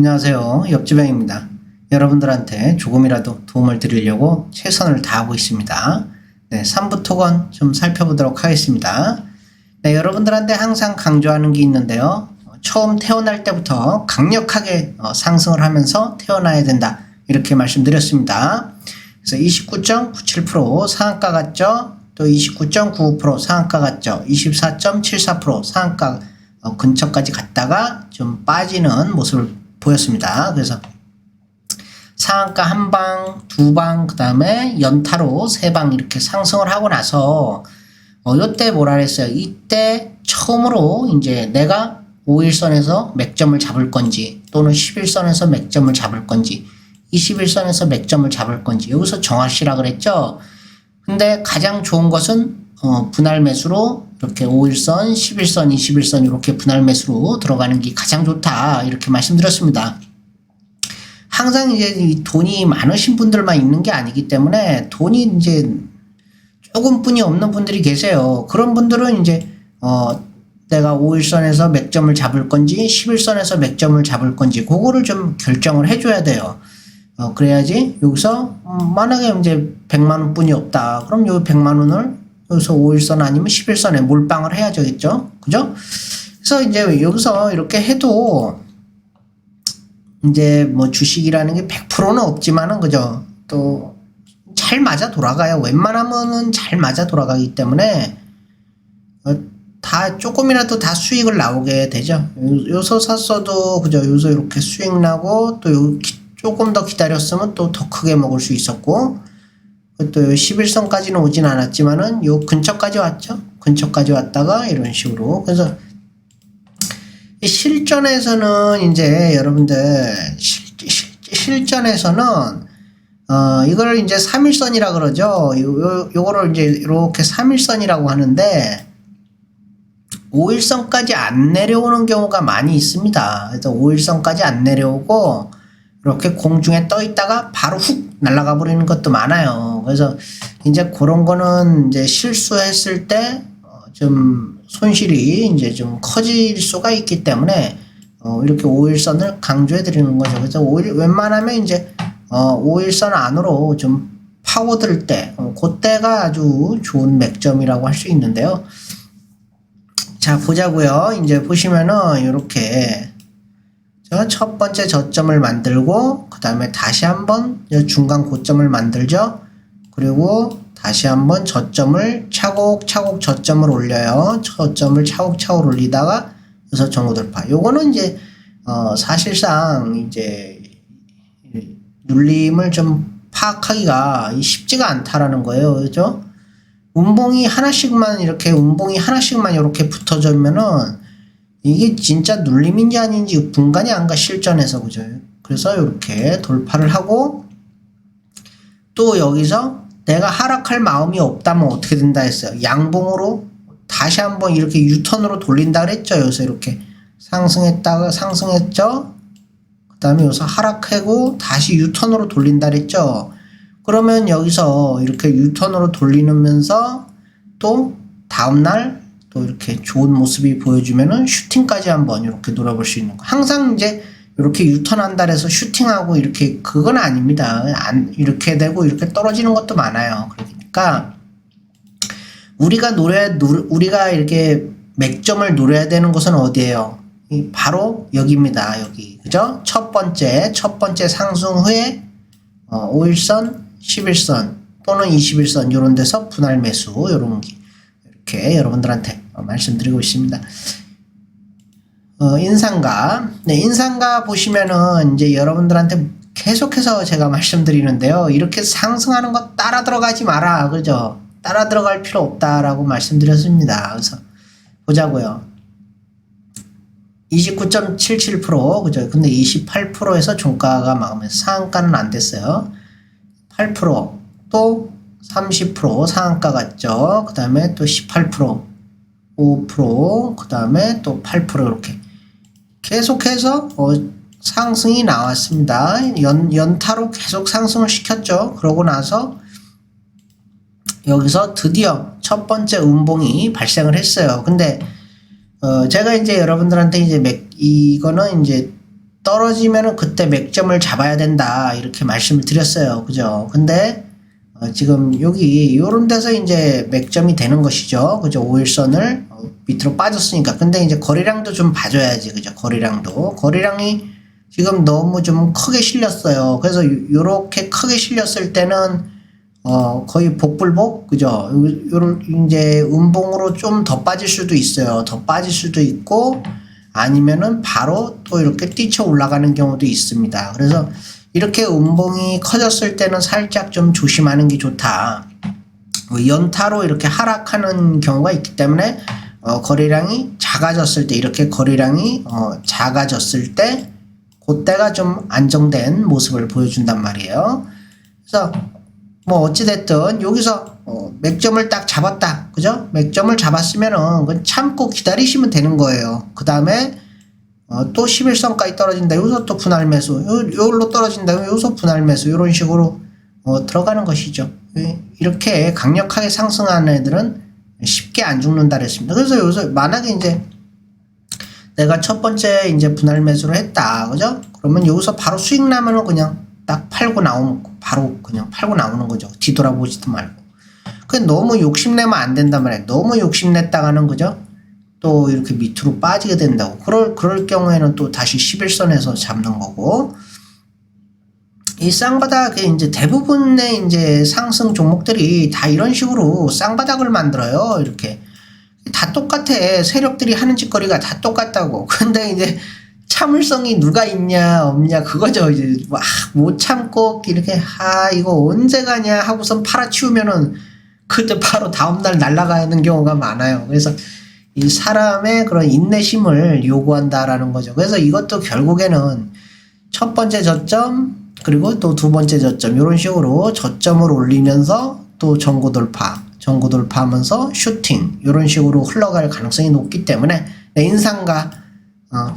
안녕하세요. 옆주병입니다. 여러분들한테 조금이라도 도움을 드리려고 최선을 다하고 있습니다. 네, 3부 토건 좀 살펴보도록 하겠습니다. 네, 여러분들한테 항상 강조하는 게 있는데요. 어, 처음 태어날 때부터 강력하게 어, 상승을 하면서 태어나야 된다. 이렇게 말씀드렸습니다. 그래서 29.97% 상한가 같죠? 또 29.95% 상한가 같죠? 24.74% 상한가 어, 근처까지 갔다가 좀 빠지는 모습을 보였습니다. 그래서 상한가 한 방, 두 방, 그 다음에 연타로 세 방 이렇게 상승을 하고 나서 어, 요때 뭐라 그랬어요? 이때 처음으로 이제 내가 5일선에서 맥점을 잡을 건지 또는 11선에서 맥점을 잡을 건지 21선에서 맥점을 잡을 건지 여기서 정하시라 그랬죠? 근데 가장 좋은 것은 어, 분할 매수로 이렇게 5일선, 11선, 21선 이렇게 분할 매수로 들어가는 게 가장 좋다 이렇게 말씀드렸습니다. 항상 이제 이 돈이 많으신 분들만 있는 게 아니기 때문에 돈이 이제 조금뿐이 없는 분들이 계세요. 그런 분들은 이제 어 내가 5일선에서 맥점을 잡을 건지 11선에서 맥점을 잡을 건지 그거를 좀 결정을 해줘야 돼요. 어 그래야지 여기서 음, 만약에 이제 100만 원뿐이 없다. 그럼 요 100만 원을 여기서 5일선 아니면 11선에 몰빵을 해야죠. 그죠? 그래서 이제 여기서 이렇게 해도 이제 뭐 주식이라는 게 100%는 없지만은 그죠? 또 잘 맞아 돌아가요. 웬만하면은 잘 맞아 돌아가기 때문에 어, 다 조금이라도 다 수익을 나오게 되죠. 요- 요소 샀어도 그죠? 요소 이렇게 수익 나고 또 조금 더 기다렸으면 또 더 크게 먹을 수 있었고 또 11선까지는 오진 않았지만은 요 근처까지 왔죠. 근처까지 왔다가 이런 식으로 그래서 이 실전에서는 이제 여러분들 실, 실, 실전에서는 어 이걸 이제 3일선이라 그러죠. 요, 요 요거를 이제 이렇게 3일선이라고 하는데 5일선까지 안 내려오는 경우가 많이 있습니다. 그래서 5일선까지 안 내려오고 이렇게 공중에 떠 있다가 바로 훅 날아가 버리는 것도 많아요. 그래서 이제 그런 거는 이제 실수했을 때 좀 손실이 이제 좀 커질 수가 있기 때문에 어 이렇게 5일선을 강조해 드리는 거죠. 그래서 5일 웬만하면 이제 어 5일선 안으로 좀 파고들 때 어, 그때가 아주 좋은 맥점이라고 할 수 있는데요. 자 보자고요. 이제 보시면은 이렇게 첫 번째 저점을 만들고 그 다음에 다시 한번 이 중간 고점을 만들죠. 그리고 다시 한번 저점을 차곡차곡 저점을 올려요. 저점을 차곡차곡 올리다가 여기서 정고 돌파. 요거는 이제 어 사실상 이제 이 눌림을 좀 파악하기가 쉽지가 않다라는 거예요. 그죠? 운봉이 하나씩만 이렇게 운봉이 하나씩만 이렇게 붙어져면은 이게 진짜 눌림인지 아닌지 분간이 안 가 실전에서 그죠? 그래서 이렇게 돌파를 하고 또 여기서 내가 하락할 마음이 없다면 어떻게 된다 했어요? 양봉으로 다시 한번 이렇게 유턴으로 돌린다 그랬죠? 여기서 이렇게 상승했다가 상승했죠? 그 다음에 여기서 하락하고 다시 유턴으로 돌린다 그랬죠? 그러면 여기서 이렇게 유턴으로 돌리면서 또 다음날 또 이렇게 좋은 모습이 보여주면은 슈팅까지 한번 이렇게 노려볼 수 있는 거. 항상 이제 이렇게 유턴한다 해서 슈팅하고 이렇게 그건 아닙니다. 안 이렇게 되고 이렇게 떨어지는 것도 많아요. 그러니까 우리가 노래 누- 우리가 이렇게 맥점을 노려야 되는 곳은 어디예요? 이 바로 여기입니다. 여기 그죠? 첫 번째 첫 번째 상승 후에 어, 5일선, 11선 또는 21선 이런 데서 분할 매수 이런 게 이렇게 여러분들한테 어, 말씀드리고 있습니다. 어, 인상가. 네, 인상가 보시면은 이제 여러분들한테 계속해서 제가 말씀드리는데요. 이렇게 상승하는 거 따라 들어가지 마라. 그죠? 따라 들어갈 필요 없다라고 말씀드렸습니다. 그래서 보자고요. 29.77% 그죠? 근데 28%에서 종가가 막으면서 상한가는 안 됐어요. 8%또 30% 상한가 같죠. 그 다음에 또 18%, 5%, 그 다음에 또 8% 이렇게 계속해서 어, 상승이 나왔습니다. 연, 연타로 계속 상승을 시켰죠. 그러고 나서 여기서 드디어 첫 번째 음봉이 발생을 했어요. 근데 어, 제가 이제 여러분들한테 이제 맥, 이거는 이제 떨어지면은 그때 맥점을 잡아야 된다 이렇게 말씀을 드렸어요 그죠 근데 어, 지금 여기 요런 데서 이제 맥점이 되는 것이죠 그죠 5일선을 어, 밑으로 빠졌으니까 근데 이제 거래량도 좀 봐줘야지 그죠 거래량도 거래량이 지금 너무 좀 크게 실렸어요 그래서 요- 요렇게 크게 실렸을 때는 어, 거의 복불복? 그죠? 요- 요런, 이제, 음봉으로 좀 더 빠질 수도 있어요. 더 빠질 수도 있고, 아니면은 바로 또 이렇게 뛰쳐 올라가는 경우도 있습니다. 그래서 이렇게 음봉이 커졌을 때는 살짝 좀 조심하는 게 좋다. 뭐 연타로 이렇게 하락하는 경우가 있기 때문에, 어, 거래량이 작아졌을 때, 이렇게 거래량이, 어, 작아졌을 때, 그때가 좀 안정된 모습을 보여준단 말이에요. 그래서 뭐 어찌됐든 여기서 어, 맥점을 딱 잡았다 그죠 맥점을 잡았으면은 참고 기다리시면 되는 거예요 그 다음에 어, 또 11선까지 떨어진다. 여기서 또 분할 매수. 요, 요걸로 떨어진다. 여기서 분할 매수. 이런 식으로 어, 들어가는 것이죠. 예, 이렇게 강력하게 상승하는 애들은 쉽게 안 죽는다 그랬습니다. 그래서 여기서 만약에 이제 내가 첫 번째 이제 분할 매수를 했다. 그죠? 그러면 여기서 바로 수익 나면은 그냥 딱 팔고 나오면 바로 그냥 팔고 나오는 거죠. 뒤돌아보지도 말고. 그 너무 욕심내면 안 된단 말이에요. 너무 욕심냈다가는 그죠? 또 이렇게 밑으로 빠지게 된다고. 그럴 그럴 경우에는 또 다시 11선에서 잡는 거고. 이 쌍바닥에 이제 대부분의 이제 상승 종목들이 다 이런 식으로 쌍바닥을 만들어요. 이렇게. 다 똑같아. 세력들이 하는 짓거리가 다 똑같다고. 근데 이제 참을성이 누가 있냐 없냐 그거죠 이제 막 못 참고 이렇게 아 이거 언제 가냐 하고선 팔아치우면은 그때 바로 다음날 날아가는 경우가 많아요 그래서 이 사람의 그런 인내심을 요구한다라는 거죠 그래서 이것도 결국에는 첫 번째 저점 그리고 또 두 번째 저점 이런 식으로 저점을 올리면서 또 전고 돌파 전고 돌파하면서 슈팅 이런 식으로 흘러갈 가능성이 높기 때문에 내 인상과 어,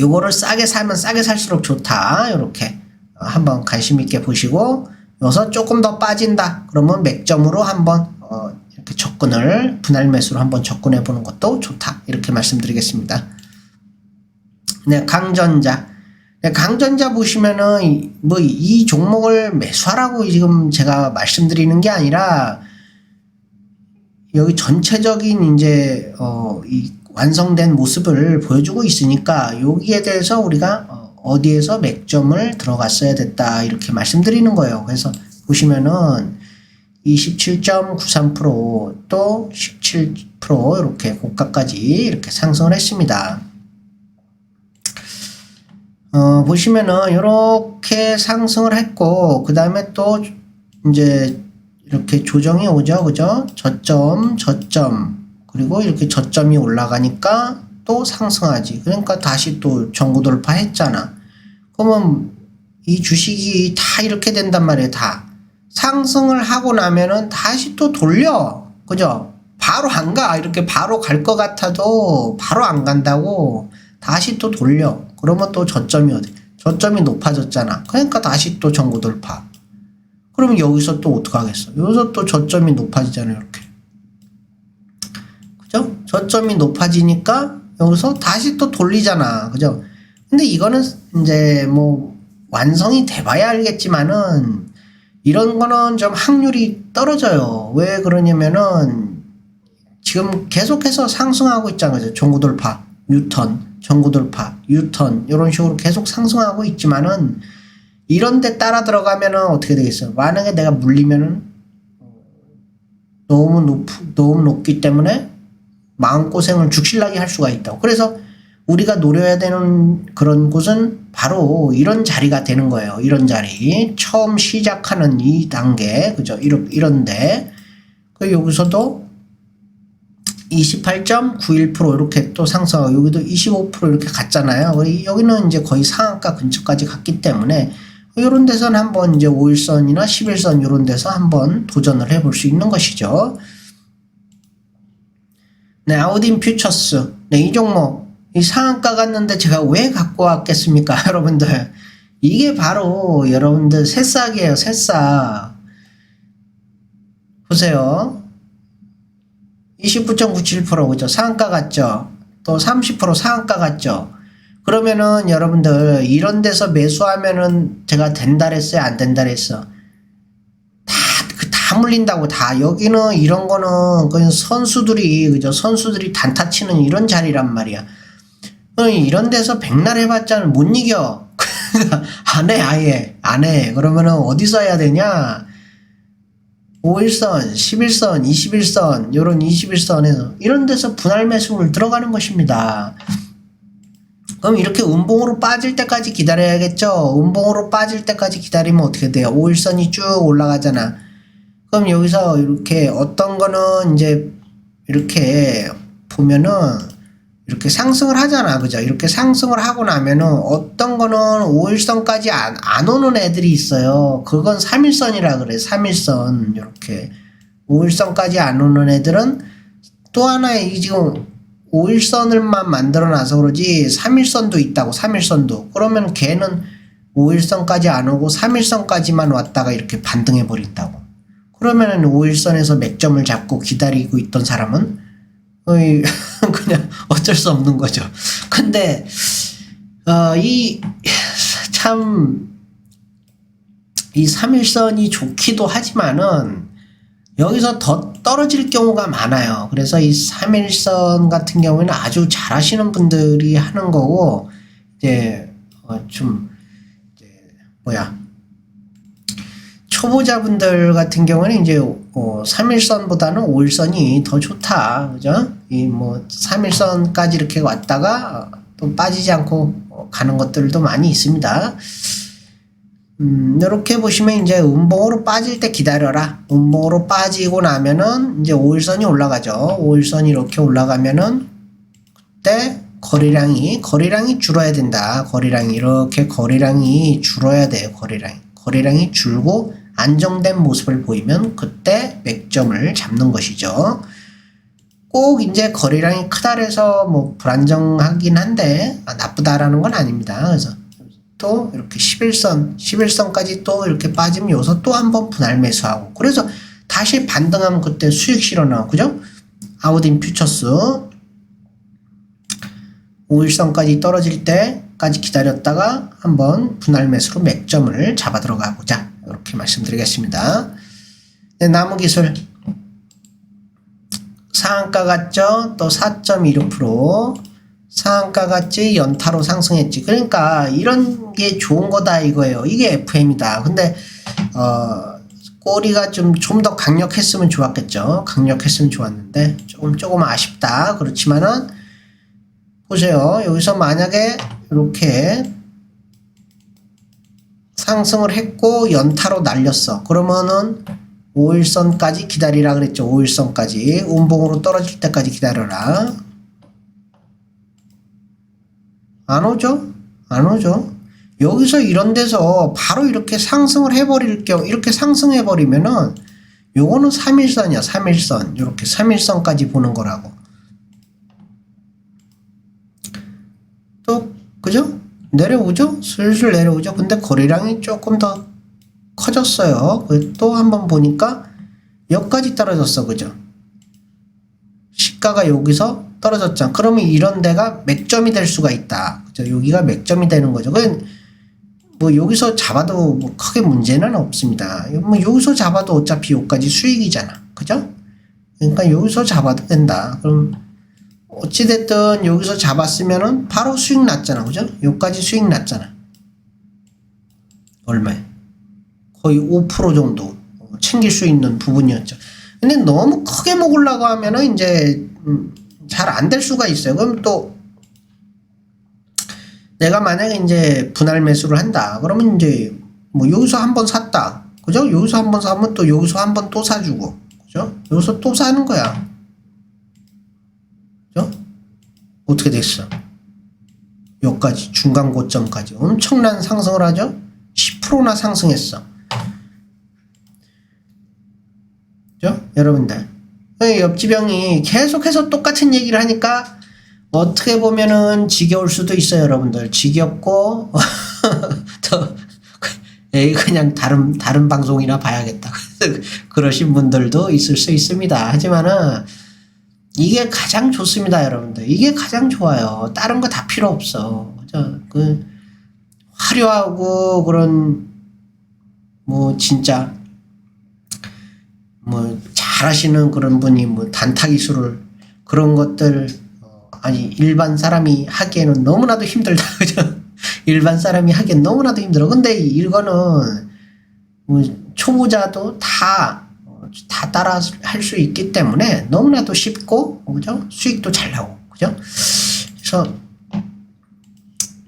요거를 싸게 사면 싸게 살수록 좋다. 요렇게 어, 한번 관심 있게 보시고 여기서 조금 더 빠진다. 그러면 맥점으로 한번 어, 이렇게 접근을 분할 매수로 한번 접근해 보는 것도 좋다. 이렇게 말씀드리겠습니다. 네, 강전자. 네, 강전자 보시면은 뭐 이 종목을 매수하라고 지금 제가 말씀드리는 게 아니라 여기 전체적인 이제 어 이 완성된 모습을 보여주고 있으니까 여기에 대해서 우리가 어, 어디에서 맥점을 들어갔어야 됐다 이렇게 말씀드리는 거예요. 그래서 보시면은 27.93%또 17% 이렇게 고가까지 이렇게 상승을 했습니다. 어, 보시면은 이렇게 상승을 했고 그 다음에 또 이제 이렇게 조정이 오죠, 그죠? 저점, 저점 그리고 이렇게 저점이 올라가니까 또 상승하지. 그러니까 다시 또 전고 돌파했잖아. 그러면 이 주식이 다 이렇게 된단 말이에요, 다. 상승을 하고 나면은 다시 또 돌려. 그죠? 바로 안 가. 이렇게 바로 갈 것 같아도 바로 안 간다고 다시 또 돌려. 그러면 또 저점이 어디? 저점이 높아졌잖아. 그러니까 다시 또 전고 돌파. 그러면 여기서 또 어떡하겠어? 여기서 또 저점이 높아지잖아요, 이렇게. 그죠? 저점이 높아지니까 여기서 다시 또 돌리잖아. 그죠? 근데 이거는 이제 뭐 완성이 돼봐야 알겠지만은 이런 거는 좀 확률이 떨어져요. 왜 그러냐면은 지금 계속해서 상승하고 있잖아요. 종구 돌파, 유턴, 전구 돌파, 유턴 이런 식으로 계속 상승하고 있지만은 이런 데 따라 들어가면은 어떻게 되겠어요? 만약에 내가 물리면은 너무 높, 너무 높기 때문에 마음 고생을 죽실나게 할 수가 있다고. 그래서 우리가 노려야 되는 그런 곳은 바로 이런 자리가 되는 거예요. 이런 자리. 처음 시작하는 이 단계. 그죠? 이런, 이런데. 그 여기서도 28.91% 이렇게 또 상승하고 여기도 25% 이렇게 갔잖아요. 여기는 이제 거의 상한가 근처까지 갔기 때문에 이런 데서는 한번 이제 5일선이나 11선 이런 데서 한번 도전을 해볼 수 있는 것이죠. 네, 아우딘 퓨처스. 네, 이 종목. 이 상한가 갔는데 제가 왜 갖고 왔겠습니까, 여러분들? 이게 바로 여러분들 새싹이에요, 새싹. 보세요. 29.97% 그죠? 상한가 갔죠? 또 30% 상한가 갔죠? 그러면은 여러분들 이런 데서 매수하면은 제가 된다 그랬어요? 안 된다 그랬어? 다, 그 다 물린다고 다. 여기는 이런 거는 그냥 선수들이, 그죠? 선수들이 단타 치는 이런 자리란 말이야. 어, 이런 데서 백날 해봤자 못 이겨. 안 해, 아예. 안 해. 그러면은 어디서 해야 되냐? 5일선, 11선, 21선, 요런 21선에서 이런 데서 분할 매수를 들어가는 것입니다. 그럼 이렇게 음봉으로 빠질 때까지 기다려야겠죠? 음봉으로 빠질 때까지 기다리면 어떻게 돼요? 5일선이 쭉 올라가잖아. 그럼 여기서 이렇게 어떤 거는 이제 이렇게 보면은 이렇게 상승을 하잖아. 그죠? 이렇게 상승을 하고 나면은 어떤 거는 5일선까지 안, 안 오는 애들이 있어요. 그건 3일선이라 그래. 3일선. 이렇게. 5일선까지 안 오는 애들은 또 하나의 이 지금 5일선을만 만들어 놔서 그러지 3일선도 있다고. 3일선도. 그러면 걔는 5일선까지 안 오고 3일선까지만 왔다가 이렇게 반등해 버린다고. 그러면은 5일선에서 맥점을 잡고 기다리고 있던 사람은 어이, 그냥 어쩔 수 없는 거죠. 근데 어, 이참 이 3일선이 좋기도 하지만은 여기서 더 떨어질 경우가 많아요. 그래서 이 3일선 같은 경우에는 아주 잘하시는 분들이 하는 거고 이제 어, 좀 이제 뭐야 초보자분들 같은 경우는 이제 어, 3일선보다는 5일선이 더 좋다. 그죠? 이 뭐 3일선까지 이렇게 왔다가 어, 또 빠지지 않고 어, 가는 것들도 많이 있습니다. 음, 이렇게 보시면 이제 음봉으로 빠질 때 기다려라. 음봉으로 빠지고 나면은 이제 5일선이 올라가죠. 5일선이 이렇게 올라가면은 그때 거래량이 거래량이 줄어야 된다. 거래량이 이렇게 거래량이 줄어야 돼요. 거래량이. 거래량이 줄고 안정된 모습을 보이면 그때 맥점을 잡는 것이죠. 꼭 이제 거래량이 크다 해서 뭐 불안정하긴 한데 아, 나쁘다라는 건 아닙니다. 그래서 또 이렇게 11선, 11선까지 또 이렇게 빠지면 여기서 또 한 번 분할 매수하고 그래서 다시 반등하면 그때 수익 실어 나오고 그죠? 아우딘 퓨처스 5일선까지 떨어질 때까지 기다렸다가 한번 분할 매수로 맥점을 잡아 들어가 보자. 이렇게 말씀드리겠습니다. 네, 나무 기술 상한가 같죠? 또4.16% 상한가 같지? 연타로 상승했지. 그러니까 이런 게 좋은 거다 이거예요. 이게 FM이다. 근데 어 꼬리가 좀 좀 더 강력했으면 좋았겠죠. 강력했으면 좋았는데 조금 조금 아쉽다. 그렇지만은 보세요. 여기서 만약에 이렇게 상승을 했고 연타로 날렸어. 그러면은 5일선까지 기다리라 그랬죠. 5일선까지. 운봉으로 떨어질 때까지 기다려라. 안 오죠? 안 오죠? 여기서 이런 데서 바로 이렇게 상승을 해버릴 경우, 이렇게 상승해버리면은 요거는 3일선이야, 3일선. 이렇게 3일선까지 보는 거라고. 또, 그죠? 내려오죠? 슬슬 내려오죠? 근데 거래량이 조금 더 커졌어요. 또 한번 보니까 여기까지 떨어졌어. 그죠? 시가가 여기서 떨어졌잖아. 그러면 이런 데가 맥점이 될 수가 있다. 그죠? 여기가 맥점이 되는 거죠. 그뭐 여기서 잡아도 뭐 크게 문제는 없습니다. 뭐 여기서 잡아도 어차피 여기까지 수익이잖아. 그죠? 그러니까 여기서 잡아도 된다. 그럼 어찌됐든 여기서 잡았으면은 바로 수익 났잖아. 그죠? 여기까지 수익 났잖아. 얼마에? 거의 5% 정도 챙길 수 있는 부분이었죠. 근데 너무 크게 먹으려고 하면은 이제 음, 잘안 될 수가 있어요. 그럼 또 내가 만약에 이제 분할 매수를 한다. 그러면 이제 뭐 여기서 한 번 샀다. 그죠? 여기서 한 번 사면 또 여기서 한 번 또 사주고. 그죠? 여기서 또 사는 거야. 그죠? 어떻게 됐어? 여기까지 중간 고점까지 엄청난 상승을 하죠? 10%나 상승했어. 그죠? 여러분들. 옆집 형이 계속해서 똑같은 얘기를 하니까 어떻게 보면은 지겨울 수도 있어요, 여러분들. 지겹고 더 에이 그냥 다른 다른 방송이나 봐야겠다. 그러신 분들도 있을 수 있습니다. 하지만은 이게 가장 좋습니다, 여러분들. 이게 가장 좋아요. 다른 거 다 필요 없어. 그 화려하고 그런 뭐 진짜 뭐 잘하시는 그런 분이 뭐 단타 기술을 그런 것들 어, 아니 일반 사람이 하기에는 너무나도 힘들다 그죠? 일반 사람이 하기엔 너무나도 힘들어. 근데 이거는 뭐 초보자도 다, 어, 다 따라 할 수 있기 때문에 너무나도 쉽고, 그죠? 수익도 잘 나오고, 그죠? 그래서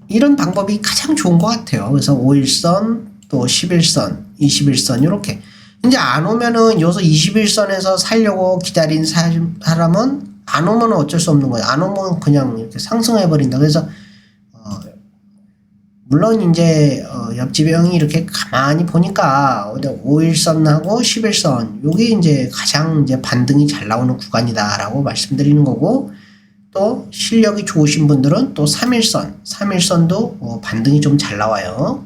이런 방법이 가장 좋은 것 같아요. 그래서 5일선, 또 11선, 21선, 이렇게. 이제 안 오면은 여기서 21선에서 살려고 기다린 사- 사람은 안 오면 어쩔 수 없는 거예요. 안 오면 그냥 이렇게 상승해 버린다. 그래서 어, 물론 이제 어, 옆집에 형이 이렇게 가만히 보니까 5일선하고 11선 요게 이제 가장 이제 반등이 잘 나오는 구간이다라고 말씀드리는 거고 또 실력이 좋으신 분들은 또 3일선, 3일선도 어, 반등이 좀 잘 나와요.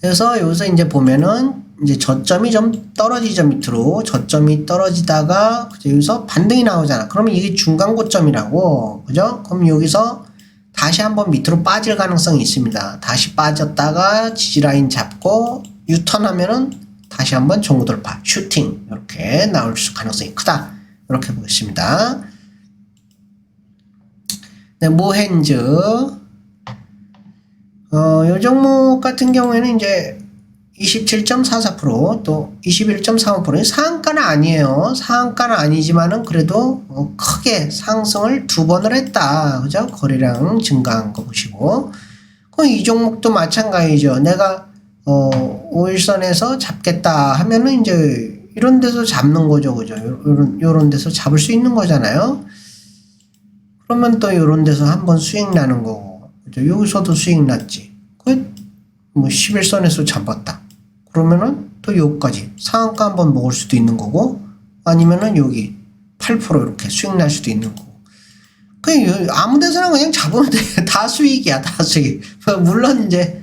그래서 여기서 이제 보면은 이제 저점이 좀 떨어지죠 밑으로 저점이 떨어지다가? 여기서 반등이 나오잖아. 그러면 이게 중간 고점이라고 그죠? 그럼 여기서 다시 한번 밑으로 빠질 가능성이 있습니다. 다시 빠졌다가 지지라인 잡고 유턴하면은 다시 한번 정고 돌파 슈팅 이렇게 나올 수 가능성이 크다. 이렇게 보겠습니다. 네, 모헨즈 어, 요 종목 같은 경우에는 이제 27.44%또 21.35% 상한가는 아니에요. 상한가는 아니지만은 그래도 어, 크게 상승을 두 번을 했다. 그죠? 거래량 증가한 거 보시고. 그럼 이 종목도 마찬가지죠. 내가 어, 5일선에서 잡겠다 하면은 이제 이런 데서 잡는 거죠. 그죠? 요런, 요런 데서 잡을 수 있는 거잖아요. 그러면 또 요런 데서 한번 수익 나는 거고. 그죠? 여기서도 수익 났지. 그, 뭐, 11선에서 잡았다. 그러면은 또 여기까지 상한가 한번 먹을 수도 있는 거고, 아니면은 여기 8% 이렇게 수익 날 수도 있는 거고. 그냥 아무 데서나 그냥 잡으면 돼. 다 수익이야, 다 수익. 물론 이제,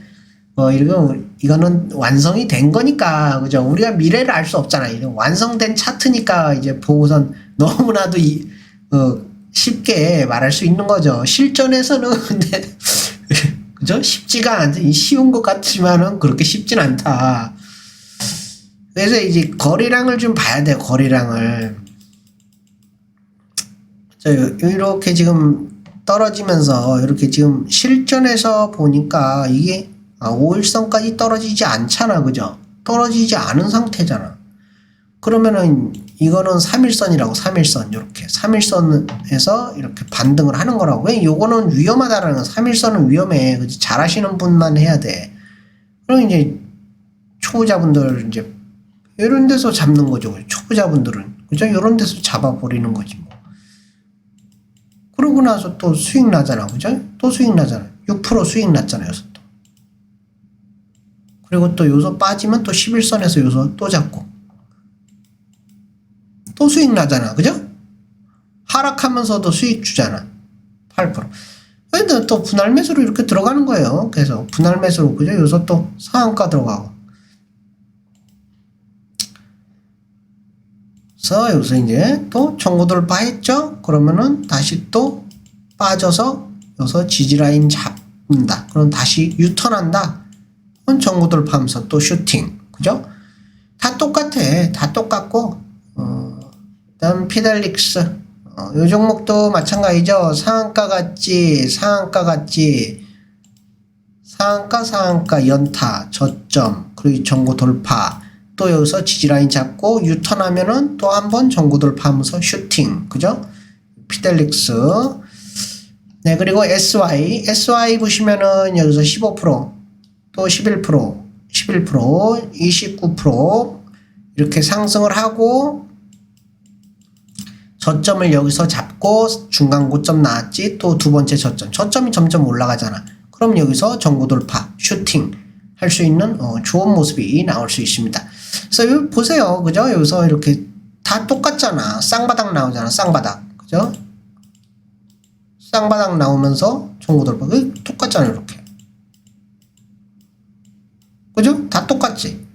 어, 이거, 이거는 완성이 된 거니까, 그죠? 우리가 미래를 알 수 없잖아. 이건 완성된 차트니까 이제 보고선 너무나도 이, 어, 쉽게 말할 수 있는 거죠. 실전에서는 근데, 그죠? 쉽지가 않지. 쉬운 것 같지만은 그렇게 쉽진 않다. 그래서 이제 거래량을 좀 봐야 돼, 거래량을. 자, 요- 이렇게 지금 떨어지면서 이렇게 지금 실전에서 보니까 이게 아, 5일선까지 떨어지지 않잖아, 그죠? 떨어지지 않은 상태잖아. 그러면은 이거는 3일선이라고 3일선 이렇게 3일선에서 이렇게 반등을 하는 거라고. 왜 요거는 위험하다라는 거. 3일선은 위험해. 그지? 잘하시는 분만 해야 돼. 그럼 이제 초보자분들 이제 이런 데서 잡는 거죠. 초보자분들은 그죠? 이런 데서 잡아버리는 거지 뭐. 그러고 나서 또 수익 나잖아, 그죠? 또 수익 나잖아. 6% 수익 났잖아요, 여기서 또. 그리고 또 요소 빠지면 또 11선에서 요소 또 잡고. 또 수익 나잖아, 그죠? 하락하면서도 수익 주잖아. 8%. 근데 또 분할 매수로 이렇게 들어가는 거예요. 그래서 분할 매수로, 그죠? 요소 또 상한가 들어가고. 그래서 여기서 이제 또 정고 돌파했죠? 그러면은 다시 또 빠져서 여기서 지지라인 잡는다. 그럼 다시 유턴한다. 그럼 정고 돌파하면서 또 슈팅. 그죠? 다 똑같아. 다 똑같고, 어, 다음 피델릭스. 어, 요 종목도 마찬가지죠. 상한가 같지, 상한가 같지. 상한가, 상한가, 연타, 저점, 그리고 정고 돌파. 또 여기서 지지라인 잡고 유턴하면은 또 한번 정고 돌파하면서 슈팅. 그죠? 피델릭스. 네, 그리고 SY. SY 보시면은 여기서 15%, 또 11%, 11%, 29% 이렇게 상승을 하고 저점을 여기서 잡고 중간 고점 나왔지 또 두 번째 저점 저점이 점점 올라가잖아 그럼 여기서 정고 돌파 슈팅 할 수 있는 어, 좋은 모습이 나올 수 있습니다 그래서 여기 보세요. 그죠? 여기서 이렇게 다 똑같잖아. 쌍바닥 나오잖아. 쌍바닥. 그죠? 쌍바닥 나오면서 정고 돌파. 그 똑같잖아 이렇게. 그죠? 다 똑같지